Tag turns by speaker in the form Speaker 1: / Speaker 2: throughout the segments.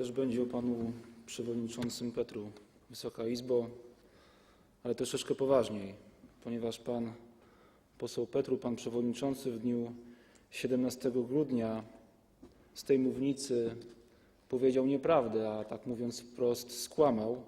Speaker 1: też będzie o panu przewodniczącym Petru. Wysoka Izbo, ale troszeczkę poważniej, ponieważ pan poseł Petru, pan przewodniczący w dniu 17 grudnia z tej mównicy powiedział nieprawdę, a tak mówiąc wprost skłamał,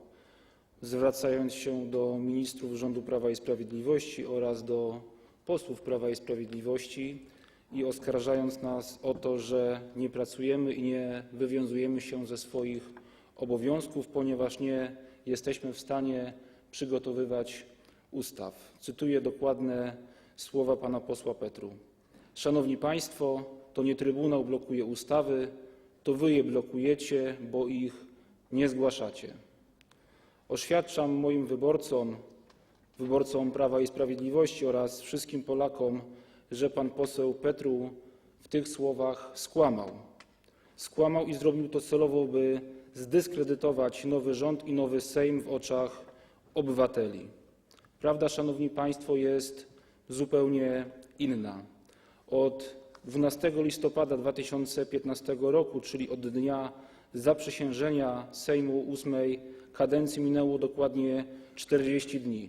Speaker 1: zwracając się do ministrów rządu Prawa i Sprawiedliwości oraz do posłów Prawa i Sprawiedliwości i oskarżając nas o to, że nie pracujemy i nie wywiązujemy się ze swoich obowiązków, ponieważ nie jesteśmy w stanie przygotowywać ustaw. Cytuję dokładne słowa pana posła Petru. Szanowni Państwo, to nie Trybunał blokuje ustawy, to Wy je blokujecie, bo ich nie zgłaszacie. Oświadczam moim wyborcom, wyborcom Prawa i Sprawiedliwości oraz wszystkim Polakom, że pan poseł Petru w tych słowach skłamał. Skłamał i zrobił to celowo, by zdyskredytować nowy rząd i nowy Sejm w oczach obywateli. Prawda, Szanowni Państwo, jest zupełnie inna. Od 12 listopada 2015 roku, czyli od dnia zaprzysiężenia Sejmu VIII kadencji, minęło dokładnie 40 dni.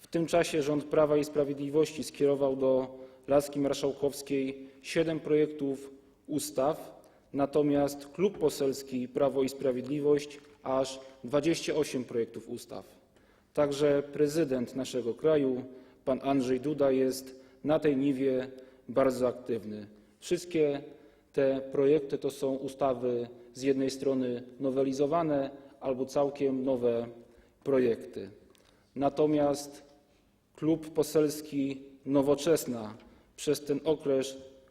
Speaker 1: W tym czasie rząd Prawa i Sprawiedliwości skierował do laski marszałkowskiej siedem projektów ustaw, natomiast Klub Poselski Prawo i Sprawiedliwość aż 28 projektów ustaw. Także prezydent naszego kraju, pan Andrzej Duda, jest na tej niwie bardzo aktywny. Wszystkie te projekty to są ustawy z jednej strony nowelizowane albo całkiem nowe projekty. Natomiast Klub Poselski Nowoczesna przez ten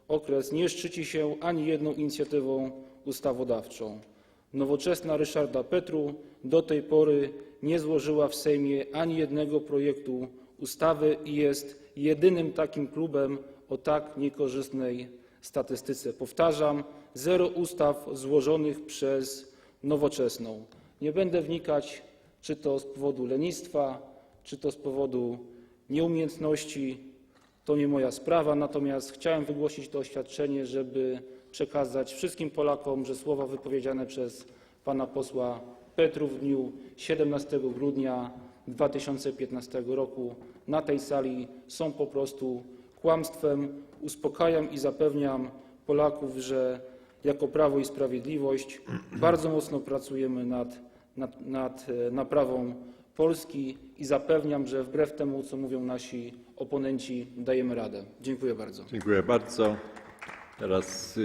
Speaker 1: okres, nie szczyci się ani jedną inicjatywą ustawodawczą. Nowoczesna Ryszarda Petru do tej pory nie złożyła w Sejmie ani jednego projektu ustawy i jest jedynym takim klubem o tak niekorzystnej statystyce. Powtarzam, zero ustaw złożonych przez Nowoczesną. Nie będę wnikać, czy to z powodu lenistwa, czy to z powodu nieumiejętności. To nie moja sprawa, natomiast chciałem wygłosić to oświadczenie, żeby przekazać wszystkim Polakom, że słowa wypowiedziane przez pana posła Petru w dniu 17 grudnia 2015 roku na tej sali są po prostu kłamstwem. Uspokajam i zapewniam Polaków, że jako Prawo i Sprawiedliwość bardzo mocno pracujemy nad, e, naprawą Polski i zapewniam, że wbrew temu, co mówią nasi oponenci, dajemy radę. Dziękuję bardzo.
Speaker 2: Dziękuję bardzo. Teraz